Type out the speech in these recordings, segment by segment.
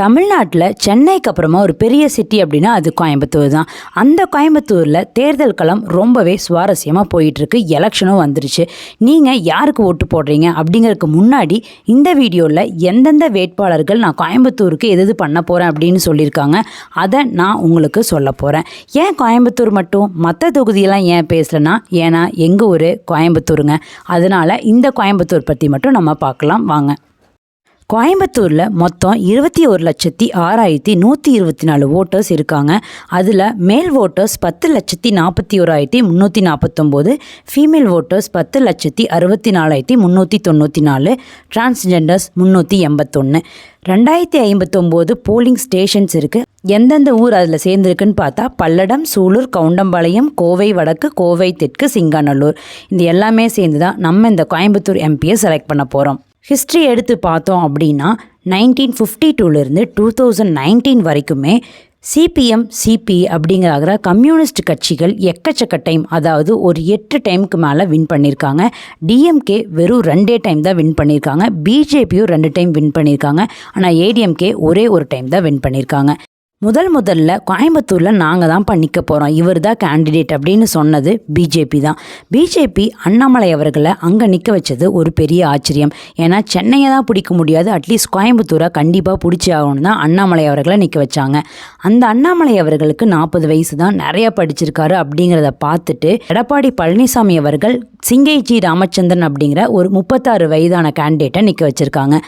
தமிழ்நாட்டில் சென்னைக்கு அப்புறமா ஒரு பெரிய சிட்டி அப்படின்னா அது கோயம்புத்தூர் தான். அந்த கோயம்புத்தூரில் தேர்தல் களம் ரொம்பவே சுவாரஸ்யமாக போயிட்டுருக்கு. எலெக்ஷனும் வந்துருச்சு. நீங்கள் யாருக்கு ஓட்டு போடுறீங்க அப்படிங்கிறதுக்கு முன்னாடி இந்த வீடியோவில் எந்தெந்த வேட்பாளர்கள் நான் கோயம்புத்தூருக்கு எது எது பண்ண போகிறேன் அப்படின்னு சொல்லியிருக்காங்க. அதை நான் உங்களுக்கு சொல்ல போகிறேன் ஏன் கோயம்புத்தூர் மட்டும்? மற்ற தொகுதியெல்லாம் ஏன் பேசலைன்னா ஏன்னா எங்கள் ஊர் கோயம்புத்தூருங்க. அதனால் இந்த கோயம்புத்தூர் பற்றி மட்டும் நம்ம பார்க்கலாம். வாங்க. கோயம்புத்தூரில் மொத்தம் இருபத்தி ஒரு லட்சத்தி ஆறாயிரத்தி நூற்றி இருபத்தி நாலு ஓட்டர்ஸ் இருக்காங்க. அதில் மேல் ஓட்டர்ஸ் பத்து லட்சத்தி நாற்பத்தி ஓராயிரத்தி முந்நூற்றி நாற்பத்தொம்போது ஃபீமேல் ஓட்டர்ஸ் பத்து லட்சத்தி அறுபத்தி நாலாயிரத்தி முந்நூற்றி தொண்ணூற்றி நாலு டிரான்ஸ்ஜெண்டர்ஸ் முந்நூற்றி எண்பத்தொன்று ரெண்டாயிரத்தி ஐம்பத்தொம்போது போலிங் ஸ்டேஷன்ஸ் இருக்குது எந்தெந்த ஊர் அதில் சேர்ந்துருக்குன்னு பார்த்தா பல்லடம் சூலூர் கவுண்டம்பாளையம் கோவை வடக்கு கோவை தெற்கு சிங்காநல்லூர். இது எல்லாமே சேர்ந்து தான் நம்ம இந்த கோயம்புத்தூர் எம்பியை செலக்ட் பண்ண போகிறோம் ஹிஸ்ட்ரி எடுத்து பார்த்தோம் அப்படின்னா நைன்டீன் ஃபிஃப்டி டூலேருந்து டூ தௌசண்ட் நைன்டீன் வரைக்குமே சிபிஎம் சிபி அப்படிங்கிற கம்யூனிஸ்ட் கட்சிகள் எக்கச்சக்க டைம் அதாவது ஒரு எட்டு டைமுக்கு மேலே வின் பண்ணியிருக்காங்க டிஎம்கே வெறும் ரெண்டே டைம் தான் வின் பண்ணியிருக்காங்க பிஜேபியும் ரெண்டு டைம் வின் பண்ணியிருக்காங்க ஆனால் ஏடிஎம்கே ஒரே ஒரு டைம் தான் வின் பண்ணியிருக்காங்க முதல் முதல்ல கோயம்புத்தூரில் நாங்கள் தான் பண்ணிக்க போகிறோம் இவர் தான் கேண்டிடேட் அப்படின்னு சொன்னது பிஜேபி தான். பிஜேபி அண்ணாமலை அவர்களை அங்கே நிற்க வச்சது ஒரு பெரிய ஆச்சரியம். ஏன்னா சென்னையை தான் பிடிக்க முடியாது. அட்லீஸ்ட் கோயம்புத்தூரை கண்டிப்பாக பிடிச்சி ஆகணும் தான் அண்ணாமலை அவர்களை நிற்க வச்சாங்க. அந்த அண்ணாமலை அவர்களுக்கு நாற்பது வயசு தான். நிறையா படிச்சிருக்காரு அப்படிங்கிறத பார்த்துட்டு எடப்பாடி பழனிசாமி அவர்கள் சிங்கை ஜி ராமச்சந்திரன் அப்படிங்கிற ஒரு முப்பத்தாறு வயதான கேண்டிடேட்டை நிற்க வச்சுருக்காங்க.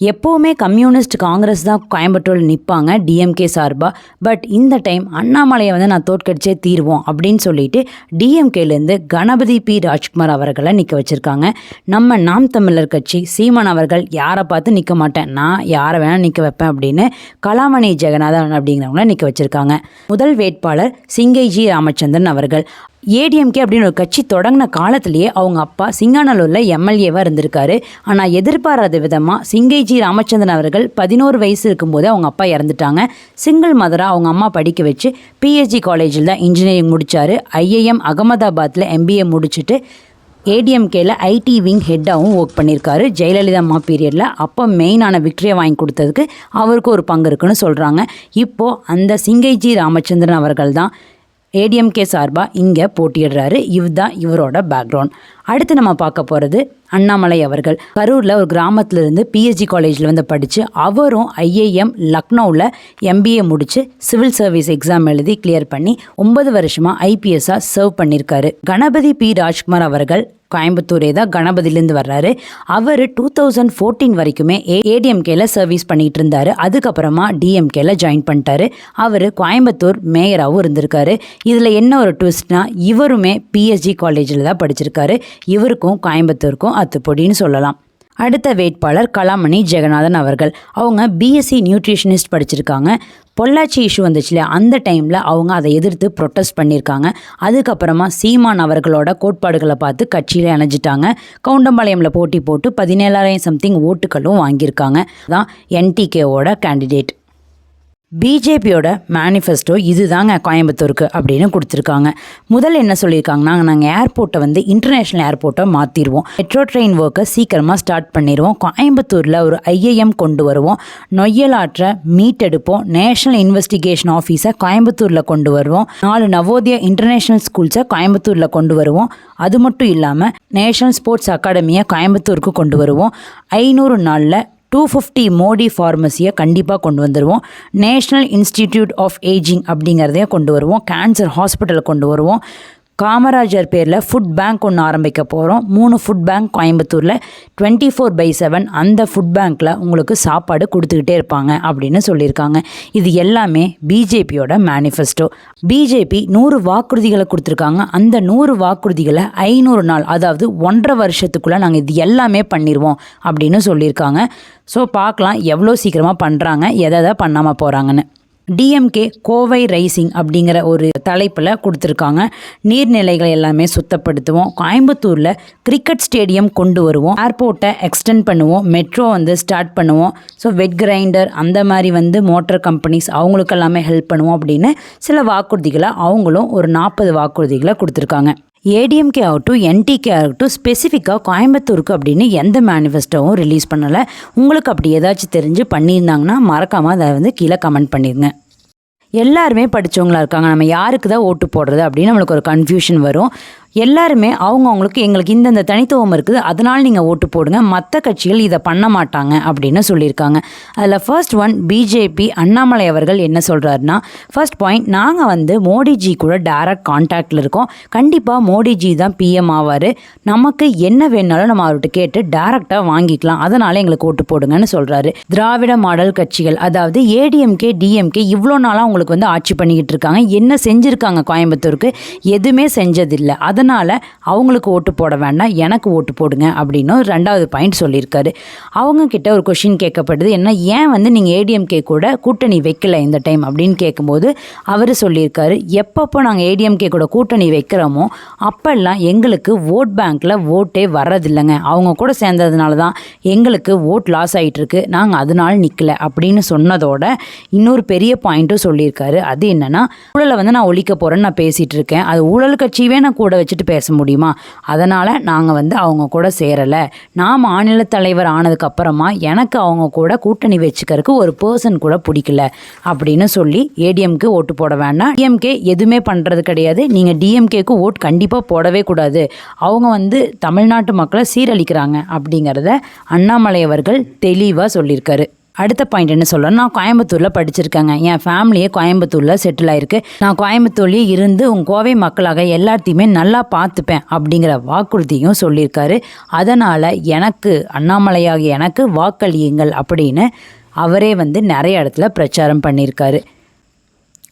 எப்போவுமே கம்யூனிஸ்ட் காங்கிரஸ் தான் கோயம்புத்தூரில் நிற்பாங்க டிஎம்கே சார்பாக பட் இந்த டைம் அண்ணாமலையை வந்து நான் தோற்கடிச்சே தீர்வோம் அப்படின்னு சொல்லிட்டு டிஎம்கேலேருந்து கணபதி பி. ராஜ்குமார் அவர்களை நிற்க வச்சுருக்காங்க. நம்ம நாம் தமிழர் கட்சி சீமான் அவர்கள் யாரை பார்த்து நிற்க மாட்டேன் நான் யாரை வேணால் நிற்க வைப்பேன் அப்படின்னு கலாமணி ஜெகநாதன் அப்படிங்கிறவங்கள நிற்க வச்சுருக்காங்க. முதல் வேட்பாளர் சிங்கைஜி ராமச்சந்திரன் அவர்கள். ஏடிஎம்கே அப்படின்னு ஒரு கட்சி தொடங்கின காலத்திலேயே அவங்க அப்பா சிங்காநல்லூரில் எம்எல்ஏவாக இருந்திருக்காரு. ஆனால் எதிர்பாராத விதமாக சிங்கைஜி ராமச்சந்திரன் அவர்கள் பதினோரு வயசு இருக்கும்போது அவங்க அப்பா இறந்துட்டாங்க. சிங்கிள் மதராக அவங்க அம்மா படிக்க வச்சு பிஹெச்டி காலேஜில் தான் இன்ஜினியரிங் முடித்தார் ஐஏஎம் அகமதாபாத்தில் எம்பிஏ முடிச்சுட்டு ஏடிஎம்கேல ஐடி விங் ஹெட்டாகவும் ஒர்க் பண்ணியிருக்காரு ஜெயலலிதா அம்மா பீரியடில் அப்போ மெயினான விக்டரியை வாங்கி கொடுத்ததுக்கு அவருக்கு ஒரு பங்கு இருக்குன்னு சொல்கிறாங்க இப்போது அந்த சிங்கைஜி ராமச்சந்திரன் அவர்கள் தான் ஏடிஎம்கே சார்பாக இங்கே போட்டியிடுறாரு. இதுதான் இவரோட பேக்ரவுண்ட் அடுத்து நம்ம பார்க்க போகிறது அண்ணாமலை அவர்கள். கரூரில் ஒரு கிராமத்திலிருந்து பிஹெச்டி காலேஜில் வந்து படித்து அவரும் ஐஏஎம் லக்னோவில் எம்பிஏ முடித்து சிவில் சர்வீஸ் எக்ஸாம் எழுதி கிளியர் பண்ணி ஒன்பது வருஷமாக ஐபிஎஸ்ஸாக சர்வ் பண்ணியிருக்காரு கணபதி பி ராஜ்குமார் அவர்கள் கோயம்புத்தூரே தான் கணபதியிலேருந்து வர்றாரு. அவர் டூ தௌசண்ட் ஃபோர்டீன் வரைக்குமே ஏ ஏடிஎம்கேல சர்வீஸ் பண்ணிகிட்டு இருந்தார். அதுக்கப்புறமா டிஎம்கேல ஜாயின் பண்ணிட்டாரு. அவர் கோயம்புத்தூர் மேயராகவும் இருந்திருக்காரு. இதில் என்ன ஒரு ட்விஸ்ட்னா இவருமே பிஎஸ்ஜி காலேஜில் தான் படிச்சிருக்காரு. இவருக்கும் கோயம்புத்தூருக்கும் அத்துப்பொடின்னு சொல்லலாம். அடுத்த வேட்பாளர் கலாமணி ஜெகநாதன் அவர்கள். அவங்க பிஎஸ்சி நியூட்ரிஷனிஸ்ட் படிச்சிருக்காங்க. பொள்ளாச்சி இஷ்யூ வந்துச்சு இல்லையா? அந்த டைமில் அவங்க அதை எதிர்த்து ப்ரொட்டஸ்ட் பண்ணியிருக்காங்க. அதுக்கப்புறமா சீமான் அவர்களோட கோட்பாடுகளை பார்த்து கட்சியில் இணைஞ்சிட்டாங்க. கவுண்டம்பாளையமில் போட்டி போட்டு பதினேழாயிரம் சம்திங் ஓட்டுகளும் வாங்கியிருக்காங்க. தான் என்டிகேவோட கேண்டிடேட் பிஜேபியோட மேனிஃபெஸ்டோ இதுதாங்க கோயம்புத்தூருக்கு அப்படின்னு கொடுத்துருக்காங்க. முதல்ல என்ன சொல்லியிருக்காங்கன்னா நாங்கள் ஏர்போர்ட்டை வந்து இன்டர்நேஷ்னல் ஏர்போர்ட்டை மாற்றிடுவோம் மெட்ரோ ட்ரெயின் ஒர்க்கை சீக்கிரமாக ஸ்டார்ட் பண்ணிடுவோம் கோயம்புத்தூரில் ஒரு ஐஏஎம் கொண்டு வருவோம். நொய்யலாற்றை மீட்டெடுப்போம் நேஷனல் இன்வெஸ்டிகேஷன் ஆஃபீஸை கோயம்புத்தூரில் கொண்டு வருவோம். நாலு நவோதய இன்டர்நேஷ்னல் ஸ்கூல்ஸை கோயம்புத்தூரில் கொண்டு வருவோம். அது மட்டும் இல்லாமல் நேஷனல் ஸ்போர்ட்ஸ் அகாடமியை கோயம்புத்தூருக்கு கொண்டு வருவோம். ஐநூறு நாளில் டூ ஃபிஃப்டி மோடி ஃபார்மசியை கண்டிப்பாக கொண்டு வந்துடுவோம் நேஷ்னல் இன்ஸ்டிடியூட் ஆஃப் ஏஜிங் அப்படிங்கிறதையும் கொண்டு வருவோம். கேன்சர் ஹாஸ்பிட்டலை கொண்டு வருவோம். காமராஜர் பேரில் ஃபுட் பேங்க் ஒன்று ஆரம்பிக்க போகிறோம் மூணு ஃபுட் பேங்க் கோயம்புத்தூரில் டுவெண்ட்டி ஃபோர் பை செவன் அந்த ஃபுட் பேங்க்கில் உங்களுக்கு சாப்பாடு கொடுத்துக்கிட்டே இருப்பாங்க அப்படின்னு சொல்லியிருக்காங்க. இது எல்லாமே பிஜேபியோட மேனிஃபெஸ்டோ பிஜேபி நூறு வாக்குறுதிகளை கொடுத்துருக்காங்க. அந்த நூறு வாக்குறுதிகளை ஐநூறு நாள் அதாவது ஒன்றரை வருஷத்துக்குள்ளே நாங்கள் இது எல்லாமே பண்ணிடுவோம் அப்படின்னு சொல்லியிருக்காங்க. ஸோ பார்க்கலாம் எவ்வளோ சீக்கிரமாக பண்ணுறாங்க எதை எதை பண்ணாமல் போகிறாங்கன்னு டிஎம்கே கோவை ரைசிங் அப்படிங்கிற ஒரு தலைப்பில் கொடுத்துருக்காங்க. நீர்நிலைகள் எல்லாமே சுத்தப்படுத்துவோம். கோயம்புத்தூரில் கிரிக்கெட் ஸ்டேடியம் கொண்டு வருவோம். ஏர்போர்ட்டை எக்ஸ்டெண்ட் பண்ணுவோம். மெட்ரோ வந்து ஸ்டார்ட் பண்ணுவோம். ஸோ வெட் கிரைண்டர் அந்த மாதிரி வந்து மோட்டர் கம்பெனிஸ் அவங்களுக்கு எல்லாமே ஹெல்ப் பண்ணுவோம் அப்படின்னு சில வாக்குறுதிகளை அவங்களும் ஒரு நாற்பது வாக்குறுதிகளை கொடுத்துருக்காங்க. ஏடிஎம்கே ஆகட்டும் என்டிகே ஆகட்டும் ஸ்பெசிஃபிக்காக கோயம்புத்தூருக்கு அப்படின்னு எந்த மேனிஃபெஸ்டோவும் ரிலீஸ் பண்ணலை. உங்களுக்கு அப்படி ஏதாச்சும் தெரிஞ்சு பண்ணியிருந்தாங்கன்னா மறக்காமல் அதை வந்து கீழே கமெண்ட் பண்ணிடுங்க எல்லாருமே படித்தவங்களா இருக்காங்க. நம்ம யாருக்கு தான் ஓட்டு போடுறது அப்படின்னு நம்மளுக்கு ஒரு கன்ஃபியூஷன் வரும். எல்லாருமே அவங்கவுங்களுக்கு எங்களுக்கு இந்தந்த தனித்துவம் இருக்குது அதனால் நீங்கள் ஓட்டு போடுங்க மற்ற கட்சிகள் இதை பண்ண மாட்டாங்க அப்படின்னு சொல்லியிருக்காங்க. அதில் ஃபர்ஸ்ட் ஒன் பிஜேபி அண்ணாமலை அவர்கள் என்ன சொல்கிறாருன்னா ஃபர்ஸ்ட் பாயிண்ட் நாங்கள் வந்து மோடிஜி கூட டைரக்ட் கான்டாக்டில் இருக்கோம். கண்டிப்பாக மோடிஜி தான் பிஎம் ஆவார். நமக்கு என்ன வேணாலும் நம்ம அவர்கிட்ட கேட்டு டேரெக்டாக வாங்கிக்கலாம். அதனால் எங்களுக்கு ஓட்டு போடுங்கன்னு சொல்கிறாரு திராவிட மாடல் கட்சிகள் அதாவது ஏடிஎம்கே டிஎம்கே இவ்வளோ நாளாக உங்களுக்கு வந்து ஆட்சி பண்ணிக்கிட்டு இருக்காங்க. என்ன செஞ்சுருக்காங்க கோயம்புத்தூருக்கு? எதுவுமே செஞ்சதில்லை. அதனால் அவங்களுக்கு ஓட்டு போட வேண்டாம் எனக்கு ஓட்டு போடுங்க அப்படின்னு ரெண்டாவது பாயிண்ட் சொல்லியிருக்காரு. அவங்கக்கிட்ட ஒரு கொஷின் கேட்கப்படுது என்ன ஏன் வந்து நீங்கள் ஏடிஎம்கே கூட கூட்டணி வைக்கல இந்த டைம் அப்படின்னு கேட்கும்போது அவர் சொல்லியிருக்காரு எப்பப்போ நாங்கள் ஏடிஎம்கே கூட கூட்டணி வைக்கிறோமோ அப்போல்லாம் எங்களுக்கு ஓட் பேங்க்கில் ஓட்டே வர்றதில்லைங்க. அவங்க கூட சேர்ந்ததுனால தான் எங்களுக்கு ஓட் லாஸ் ஆகிட்டுருக்கு நாங்கள் அதனால நிற்கல அப்படின்னு சொன்னதோட இன்னொரு பெரிய பாயிண்ட்டும் சொல்லியிருக்காரு. அது என்னென்னா ஊழலை வந்து நான் ஒழிக்க போகிறேன்னு நான் பேசிகிட்டு இருக்கேன். அது ஊழல் கட்சியவே நான் கூட வச்சுட்டு பேச முடியுமா? அதனால் நாங்கள் வந்து அவங்க கூட சேரலை. நான் மாநில தலைவர் ஆனதுக்கப்புறமா எனக்கு அவங்க கூட கூட்டணி வச்சுக்கிறதுக்கு ஒரு பர்சன் கூட பிடிக்கல அப்படின்னு சொல்லி ஏடிஎம்கே ஓட்டு போட வேண்டாம். டிஎம்கே எதுவுமே பண்ணுறது கிடையாது. நீங்கள் டிஎம்கேக்கு ஓட் கண்டிப்பாக போடவே கூடாது. அவங்க வந்து தமிழ்நாட்டு மக்களை சீரழிக்கிறாங்க அப்படிங்கிறத அண்ணாமலை அவர்கள் தெளிவாக சொல்லியிருக்காரு. அடுத்த பாயிண்ட் என்ன சொல்கிறேன் நான் கோயம்புத்தூரில் படிச்சிருக்கேங்க. என் ஃபேமிலியே கோயம்புத்தூரில் செட்டில் ஆயிருக்கு. நான் கோயம்புத்தூர்லேயே இருந்து உன் கோவை மக்களாக எல்லாத்தையுமே நல்லா பார்த்துப்பேன் அப்படிங்கிற வாக்குறுதியும் சொல்லியிருக்காரு. அதனால் எனக்கு அண்ணாமலையாகிய எனக்கு வாக்களியுங்கள் அப்படின்னு அவரே வந்து நிறைய இடத்துல பிரச்சாரம் பண்ணியிருக்காரு.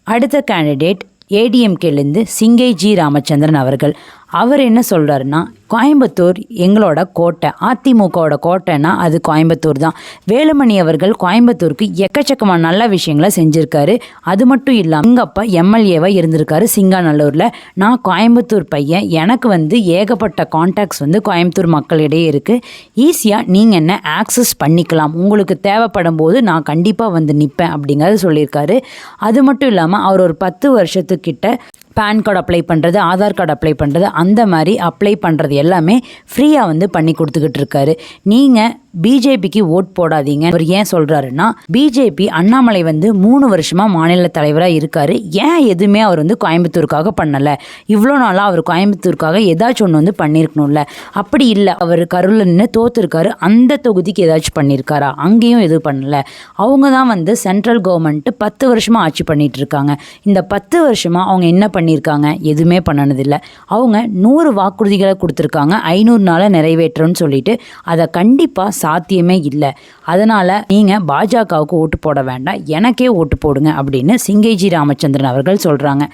அடுத்த கேண்டிடேட் ஏடிஎம்கேலேருந்து சிங்கை ஜி ராமச்சந்திரன் அவர்கள். அவர் என்ன சொல்கிறாருன்னா கோயம்புத்தூர் எங்களோட கோட்டை அதிமுகவோட கோட்டைன்னா அது கோயம்புத்தூர் தான். வேலுமணி அவர்கள் கோயம்புத்தூருக்கு எக்கச்சக்கமான நல்ல விஷயங்களை செஞ்சுருக்காரு. அது மட்டும் இல்லாமல் எங்கப்பா அப்பா எம்எல்ஏவாக இருந்திருக்காரு சிங்காநல்லூரில். நான் கோயம்புத்தூர் பையன் எனக்கு வந்து ஏகப்பட்ட கான்டாக்ட்ஸ் வந்து கோயம்புத்தூர் மக்களிடையே இருக்குது ஈஸியாக நீங்கள் என்ன ஆக்சஸ் பண்ணிக்கலாம். உங்களுக்கு தேவைப்படும் போது நான் கண்டிப்பாக வந்து நிற்பேன் அப்படிங்கிறத சொல்லியிருக்காரு. அது மட்டும் இல்லாமல் அவர் ஒரு பத்து வருஷத்துக்கிட்ட பேன் கார்டு அப்ளை பண்ணுறது ஆதார் கார்டு அப்ளை பண்ணுறது அந்த மாதிரி அப்ளை பண்ணுறது எல்லாமே ஃப்ரீயாக வந்து பண்ணி கொடுத்துக்கிட்டு இருக்காரு. நீங்கள் பிஜேபிக்கு ஓட் போடாதீங்க. அவர் ஏன் சொல்கிறாருன்னா பிஜேபி அண்ணாமலை வந்து மூணு வருஷமாக மாநில தலைவராக இருக்கார். ஏன் எதுவுமே அவர் வந்து கோயம்புத்தூருக்காக பண்ணலை? இவ்வளோ நாளாக அவர் கோயம்புத்தூருக்காக ஏதாச்சும் ஒன்று வந்து பண்ணியிருக்கணும்ல அப்படி இல்லை. அவர் கருவில் நின்று தோத்துருக்காரு. அந்த தொகுதிக்கு ஏதாச்சும் பண்ணியிருக்காரா அங்கேயும் எதுவும் பண்ணலை. அவங்க தான் வந்து சென்ட்ரல் கவர்மெண்ட்டு பத்து வருஷமாக ஆட்சி பண்ணிகிட்டு இருக்காங்க. இந்த பத்து வருஷமாக அவங்க என்ன பண்ணியிருக்காங்க. எதுவுமே பண்ணனதில்லை. அவங்க நூறு வாக்குறுதிகளை கொடுத்துருக்காங்க. ஐநூறு நாளை நிறைவேற்றணும்னு சொல்லிட்டு அதை கண்டிப்பாக சாத்தியமே இல்லை. அதனால் நீங்கள் பாஜகவுக்கு ஓட்டு போட வேண்டாம். எனக்கே ஓட்டு போடுங்க அப்படின்னு சிங்கேஜி ராமச்சந்திரன் அவர்கள் சொல்கிறாங்க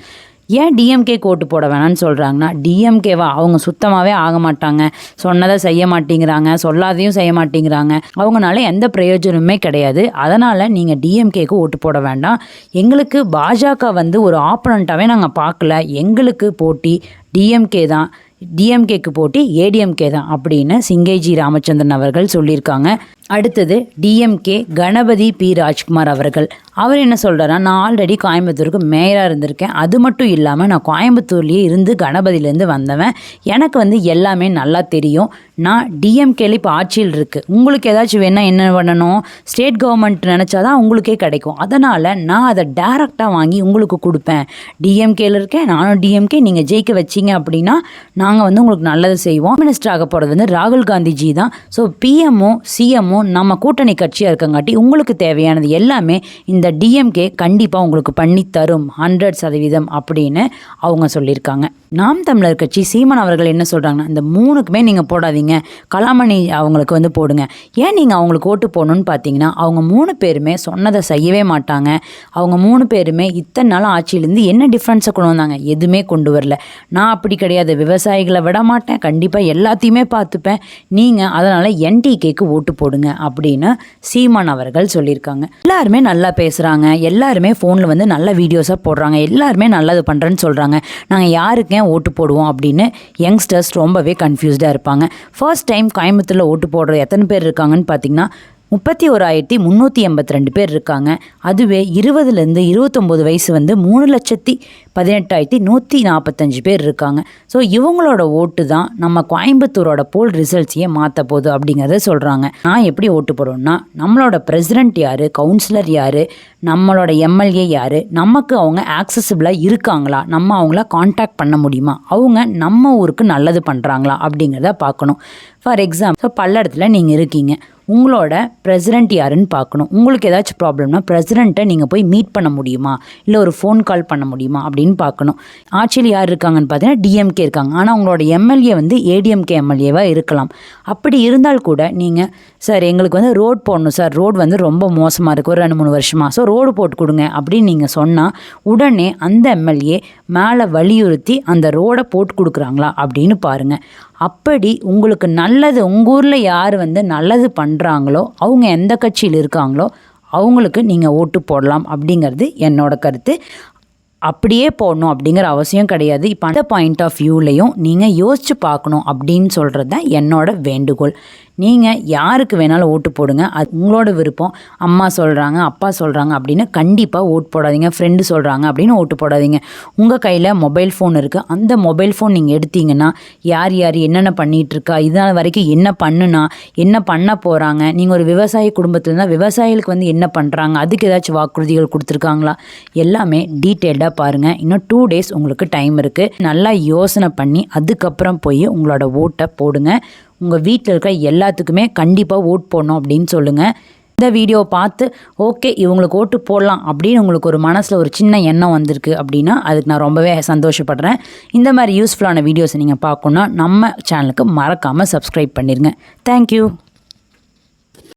ஏன் டிஎம்கேக்கு ஓட்டு போட வேணாம்னு சொல்கிறாங்கன்னா டிஎம்கேவா அவங்க சுத்தமாகவே ஆக மாட்டாங்க. சொன்னதை செய்ய மாட்டேங்கிறாங்க சொல்லாதையும் செய்ய மாட்டேங்கிறாங்க. அவங்கனால எந்த பிரயோஜனமுமே கிடையாது. அதனால் நீங்கள் டிஎம்கேக்கு ஓட்டு போட வேண்டாம். எங்களுக்கு பாஜக வந்து ஒரு ஆப்பனண்ட்டாகவே நாங்கள் பார்க்கல. எங்களுக்கு போட்டி டிஎம்கே தான். டிஎம்கேக்கு போட்டி ஏடிஎம்கே தான் அப்படின்னு சிங்கேஜி ராமச்சந்திரன் அவர்கள் சொல்லியிருக்காங்க. அடுத்தது டிஎம்கே கணபதி பி ராஜ்குமார் அவர்கள். அவர் என்ன சொல்கிறாரா நான் ஆல்ரெடி கோயம்புத்தூருக்கு மேயராக இருந்திருக்கேன். அது மட்டும் இல்லாமல் நான் கோயம்புத்தூர்லேயே இருந்து கணபதியிலேருந்து வந்தவன். எனக்கு வந்து எல்லாமே நல்லா தெரியும். நான் டிஎம்கேல இப்போ ஆட்சியில் இருக்குது உங்களுக்கு ஏதாச்சும் வேணால் என்ன பண்ணணும்? ஸ்டேட் கவர்மெண்ட் நினச்சா தான் உங்களுக்கே கிடைக்கும். அதனால் நான் அதை டேரெக்டாக வாங்கி உங்களுக்கு கொடுப்பேன். டிஎம்கேல இருக்கேன் நானும் டிஎம்கே நீங்கள் ஜெயிக்க வச்சிங்க அப்படின்னா நாங்கள் வந்து உங்களுக்கு நல்லது செய்வோம். மினிஸ்டர் ஆக போகிறது வந்து ராகுல் காந்திஜி தான். ஸோ பிஎம்ஓ சிஎம்ஓ நம்ம கூட்டணி கட்சியாக இருக்கங்காட்டி உங்களுக்கு தேவையானது எல்லாமே இந்த டிஎம்கே கண்டிப்பாக உங்களுக்கு பண்ணி தரும் ஹண்ட்ரட் சதவீதம் அப்படின்னு அவங்க சொல்லியிருக்காங்க. நாம் தமிழர் கட்சி சீமான் அவர்கள் என்ன சொல்கிறாங்கன்னா இந்த மூணுக்குமே நீங்கள் போடாதீங்க. கலாமணி அவங்களுக்கு வந்து போடுங்க. ஏன் நீங்கள் அவங்களுக்கு ஓட்டு போடணும்னு பார்த்தீங்கன்னா அவங்க மூணு பேருமே சொன்னதை செய்யவே மாட்டாங்க. அவங்க மூணு பேருமே இத்தனை நாள் ஆட்சியிலேருந்து என்ன டிஃப்ரென்ஸை கொண்டு வந்தாங்க? எதுவுமே கொண்டு வரல. நான் அப்படி கிடையாது. விவசாயிகளை விட மாட்டேன். கண்டிப்பாக எல்லாத்தையுமே பார்த்துப்பேன். நீங்கள் அதனால் என்டிகேக்கு ஓட்டு போடுங்க அப்படின்னு சீமான் அவர்கள் சொல்லியிருக்காங்க. எல்லாருமே நல்லா பேசுகிறாங்க எல்லாருமே ஃபோனில் வந்து நல்ல வீடியோஸாக போடுறாங்க. எல்லாருமே நல்லது பண்ணுறேன்னு சொல்கிறாங்க நாங்கள் யாருக்கே ஏன் ஓட்டு போடுவோம் அப்படின்னு யங்ஸ்டர்ஸ் ரொம்பவே கன்ஃபியூஸ்டாக இருப்பாங்க. ஃபர்ஸ்ட் டைம் கோயம்புத்தூரில் ஓட்டு போடுற எத்தனை பேர் இருக்காங்கன்னு பார்த்தீங்கன்னா முப்பத்தி ஓராயிரத்தி முந்நூற்றி எண்பத்தி ரெண்டு பேர் இருக்காங்க. அதுவே இருபதுலேருந்து இருபத்தொம்போது வயசு வந்து மூணு லட்சத்தி பதினெட்டாயிரத்தி நூற்றி நாற்பத்தஞ்சு பேர் இருக்காங்க. ஸோ இவங்களோட ஓட்டு தான் நம்ம கோயம்புத்தூரோட போல் ரிசல்ட்ஸையே மாற்ற போகுது அப்படிங்கிறத சொல்கிறாங்க நான் எப்படி ஓட்டு போடுவேன்னா நம்மளோட பிரசிடென்ட் யார் கவுன்சிலர் யார் நம்மளோட எம்எல்ஏ யார் நமக்கு அவங்க ஆக்சசிபிளாக இருக்காங்களா? நம்ம அவங்கள காண்டாக்ட் பண்ண முடியுமா? அவங்க நம்ம ஊருக்கு நல்லது பண்ணுறாங்களா அப்படிங்கிறத பார்க்கணும். ஃபார் எக்ஸாம்பிள் ஸோ பல்லடத்தில் நீங்கள் இருக்கீங்க. உங்களோட பிரசிடென்ட் யாருன்னு பார்க்கணும். உங்களுக்கு ஏதாச்சும் ப்ராப்ளம்னா பிரசிடெண்ட்டை நீங்கள் போய் மீட் பண்ண முடியுமா? இல்லை ஒரு ஃபோன் கால் பண்ண முடியுமா? அப்படின்னு பார்க்கணும். ஆட்சியில் யார் இருக்காங்கன்னு பார்த்தீங்கன்னா டிஎம்கே இருக்காங்க. ஆனால் உங்களோட எம்எல்ஏ வந்து ஏடிஎம்கே எம்எல்ஏவாக இருக்கலாம். அப்படி இருந்தால் கூட நீங்கள் சார் எங்களுக்கு வந்து ரோட் போடணும் சார். ரோடு வந்து ரொம்ப மோசமாக இருக்குது ஒரு ரெண்டு மூணு வருஷமாக ஸோ ரோடு போட்டு கொடுங்க அப்படின்னு நீங்கள் சொன்னால் உடனே அந்த எம்எல்ஏ மேலே வலியுறுத்தி அந்த ரோடை போட்டு கொடுக்குறாங்களா அப்படின்னு பாருங்கள் அப்படி உங்களுக்கு நல்லது உங்கள் ஊரில் யார் வந்து நல்லது பண்ணுறாங்களோ அவங்க எந்த கட்சியில் இருக்காங்களோ அவங்களுக்கு நீங்கள் ஓட்டு போடலாம் அப்படிங்கிறது என்னோட கருத்து. அப்படியே போடணும் அப்படிங்கிற அவசியம் கிடையாது. இப்போ அந்த பாயிண்ட் ஆஃப் வியூலையும் நீங்கள் யோசித்து பார்க்கணும் அப்படின்னு சொல்கிறது தான் என்னோட வேண்டுகோள். நீங்கள் யாருக்கு வேணாலும் ஓட்டு போடுங்க. அது உங்களோட விருப்பம். அம்மா சொல்கிறாங்க அப்பா சொல்கிறாங்க அப்படின்னு கண்டிப்பாக ஓட்டு போடாதீங்க. ஃப்ரெண்டு சொல்கிறாங்க அப்படின்னு ஓட்டு போடாதீங்க. உங்கள் கையில் மொபைல் ஃபோன் இருக்குது அந்த மொபைல் ஃபோன் நீங்கள் எடுத்தீங்கன்னா யார் யார் என்னென்ன பண்ணிகிட்டு இருக்கா இதனால் வரைக்கும் என்ன பண்ணுனா என்ன பண்ண போகிறாங்க நீங்கள் ஒரு விவசாய குடும்பத்தில் இருந்தால் விவசாயிகளுக்கு வந்து என்ன பண்ணுறாங்க அதுக்கு ஏதாச்சும் வாக்குறுதிகள் கொடுத்துருக்காங்களா? எல்லாமே டீட்டெயில்டாக பாருங்கள் இன்னும் டூ டேஸ் உங்களுக்கு டைம் இருக்குது நல்லா யோசனை பண்ணி அதுக்கப்புறம் போய் உங்களோட ஓட்டை போடுங்க. உங்கள் வீட்டில் இருக்கிற எல்லாத்துக்குமே கண்டிப்பாக ஓட் போடணும் அப்படின்னு சொல்லுங்கள் இந்த வீடியோ பார்த்து ஓகே இவங்களுக்கு ஓட்டு போடலாம் அப்படின்னு உங்களுக்கு ஒரு மனசில் ஒரு சின்ன எண்ணம் வந்திருக்கு அப்படின்னா அதுக்கு நான் ரொம்பவே சந்தோஷப்படுறேன். இந்த மாதிரி யூஸ்ஃபுல்லான வீடியோஸை நீங்கள் பார்க்கணுன்னா நம்ம சேனலுக்கு மறக்காமல் சப்ஸ்கிரைப் பண்ணிடுங்க தேங்க்யூ